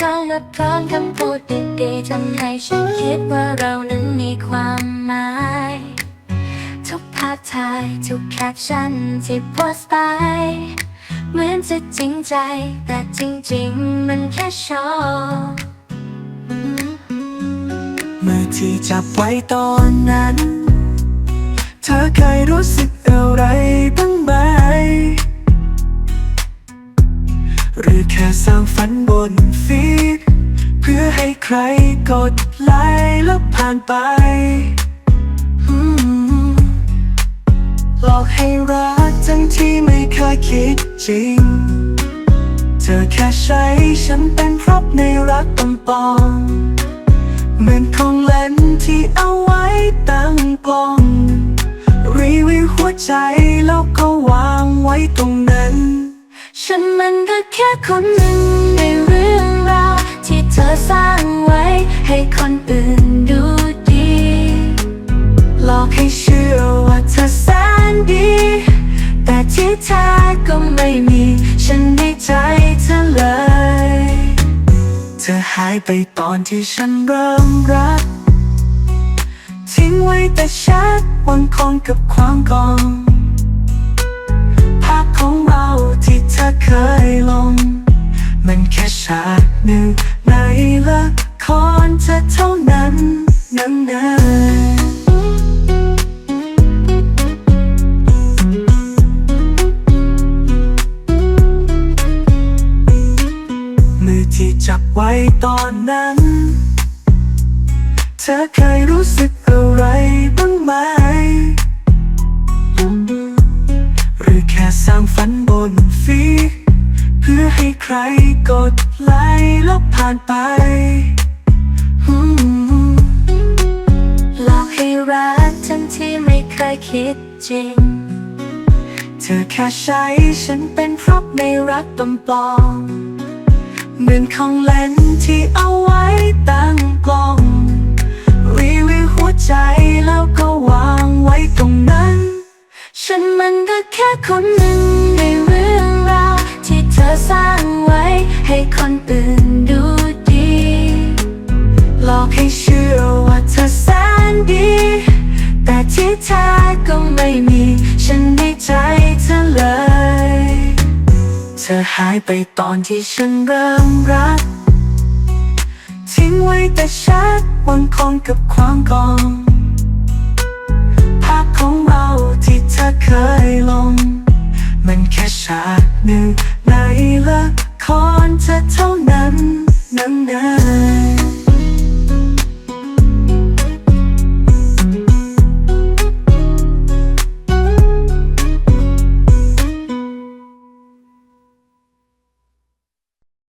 ครั้งและพร้อมคำพูดดีๆทำให้ฉันคิดว่าเรานั้นมีความหมาย ทุกภาพถ่ายทุกแคปชั่นที่โพสต์ไป เหมือนจะจริงใจ แต่จริงๆ มันแค่โชว์มือที่จับไว้ตอนนั้น เธอเคยรู้สึกอะไรบ้างไหม หรือแค่สร้างฝันบนฟีดเพื่อให้ใครกดไลค์แล้วผ่านไปหลอกให้รักทั้งที่ไม่เคยคิดจริง เธอแค่ใช้ฉันเป็นพร็อพในรักปลอมเหมือนของเล่นที่เอาไว้ตั้งกล้องรีวิวหัวใจแล้วก็วางไว้ตรงนั้น ฉันมันก็แค่คนหนึ่งในเรื่องราวที่เธอสร้างไว้ ให้คนอื่นดูดี หลอกให้เชื่อว่าเธอแสนดี แต่ที่แท้ก็ไม่มี ฉันในใจเธอเลย เธอหายไปตอนที่ฉันเริ่มรัก ทิ้งไว้แต่แชทวันคอนกับความกอง เธอเคยลง มันแค่ฉากหนึ่งในละครเธอเท่านั้นนั้นเนมือที่จับไว้ตอนนั้น เธอเคยรู้สึกอะไรบ้างไหม หรือแค่สร้างฝัน รกดไลค์แล้วผ่านไปหลอกให้รักทั้งที่ไม่เคยคิดจริง เธอแค่ใช้ฉันเป็นพร็อพในรักปลอมเหมือนของเล่นที่เอาไว้ตั้งกล้องรีวิวหัวใจแล้วก็วางไว้ตรงนั้น ฉันมันก็แค่คนหนึ่ง อสร้างไว้ ให้คนอื่นดูดี หลอกให้เชื่อว่าเธอแสนดี แต่ที่แท้ก็ไม่มี ฉันในใจเธอเลย เธอหายไปตอนที่ฉันเริ่มรัก ทิ้งไว้แต่แชทวันคอนกับความกองภาพของเราที่เธอเคยลงากหนึ่งในละครเธอเท่านั้นนั้น